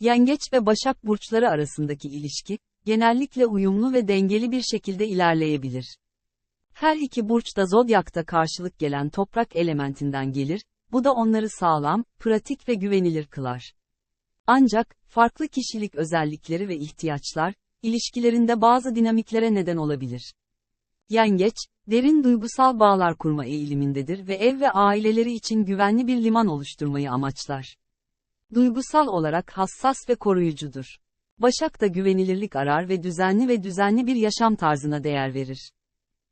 Yengeç ve Başak burçları arasındaki ilişki, genellikle uyumlu ve dengeli bir şekilde ilerleyebilir. Her iki burç da zodyakta karşılık gelen toprak elementinden gelir, bu da onları sağlam, pratik ve güvenilir kılar. Ancak, farklı kişilik özellikleri ve ihtiyaçlar, ilişkilerinde bazı dinamiklere neden olabilir. Yengeç, derin duygusal bağlar kurma eğilimindedir ve ev ve aileleri için güvenli bir liman oluşturmayı amaçlar. Duygusal olarak hassas ve koruyucudur. Başak da güvenilirlik arar ve düzenli ve düzenli bir yaşam tarzına değer verir.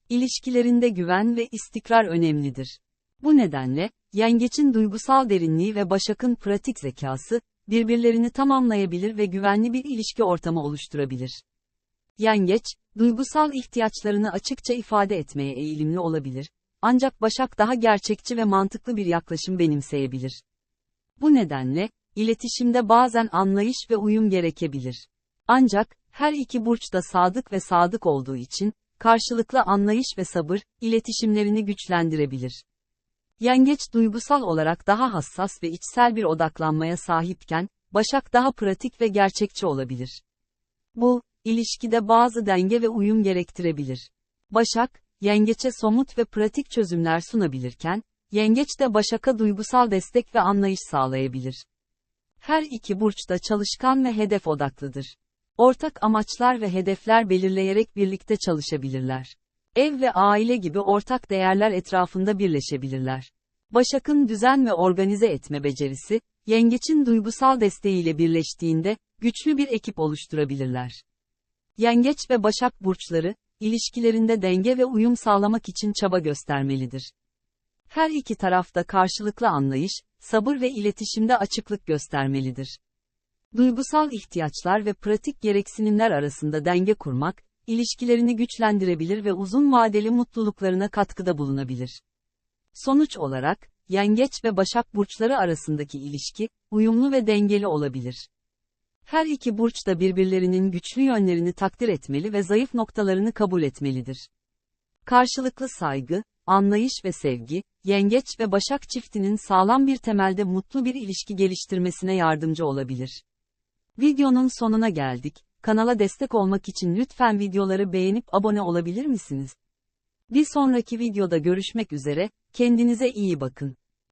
İlişkilerinde güven ve istikrar önemlidir. Bu nedenle, yengeçin duygusal derinliği ve başakın pratik zekası, birbirlerini tamamlayabilir ve güvenli bir ilişki ortamı oluşturabilir. Yengeç, duygusal ihtiyaçlarını açıkça ifade etmeye eğilimli olabilir, ancak Başak daha gerçekçi ve mantıklı bir yaklaşım benimseyebilir. Bu nedenle, iletişimde bazen anlayış ve uyum gerekebilir. Ancak, her iki burç da sadık ve sadık olduğu için, karşılıklı anlayış ve sabır, iletişimlerini güçlendirebilir. Yengeç duygusal olarak daha hassas ve içsel bir odaklanmaya sahipken, Başak daha pratik ve gerçekçi olabilir. Bu, ilişkide bazı denge ve uyum gerektirebilir. Başak, yengeçe somut ve pratik çözümler sunabilirken, yengeç de Başak'a duygusal destek ve anlayış sağlayabilir. Her iki burç da çalışkan ve hedef odaklıdır. Ortak amaçlar ve hedefler belirleyerek birlikte çalışabilirler. Ev ve aile gibi ortak değerler etrafında birleşebilirler. Başak'ın düzen ve organize etme becerisi, yengeçin duygusal desteğiyle birleştiğinde, güçlü bir ekip oluşturabilirler. Yengeç ve Başak burçları, ilişkilerinde denge ve uyum sağlamak için çaba göstermelidir. Her iki tarafta karşılıklı anlayış, sabır ve iletişimde açıklık göstermelidir. Duygusal ihtiyaçlar ve pratik gereksinimler arasında denge kurmak, ilişkilerini güçlendirebilir ve uzun vadeli mutluluklarına katkıda bulunabilir. Sonuç olarak, Yengeç ve Başak burçları arasındaki ilişki, uyumlu ve dengeli olabilir. Her iki burç da birbirlerinin güçlü yönlerini takdir etmeli ve zayıf noktalarını kabul etmelidir. Karşılıklı saygı, anlayış ve sevgi, yengeç ve başak çiftinin sağlam bir temelde mutlu bir ilişki geliştirmesine yardımcı olabilir. Videonun sonuna geldik. Kanala destek olmak için lütfen videoları beğenip abone olabilir misiniz? Bir sonraki videoda görüşmek üzere, kendinize iyi bakın.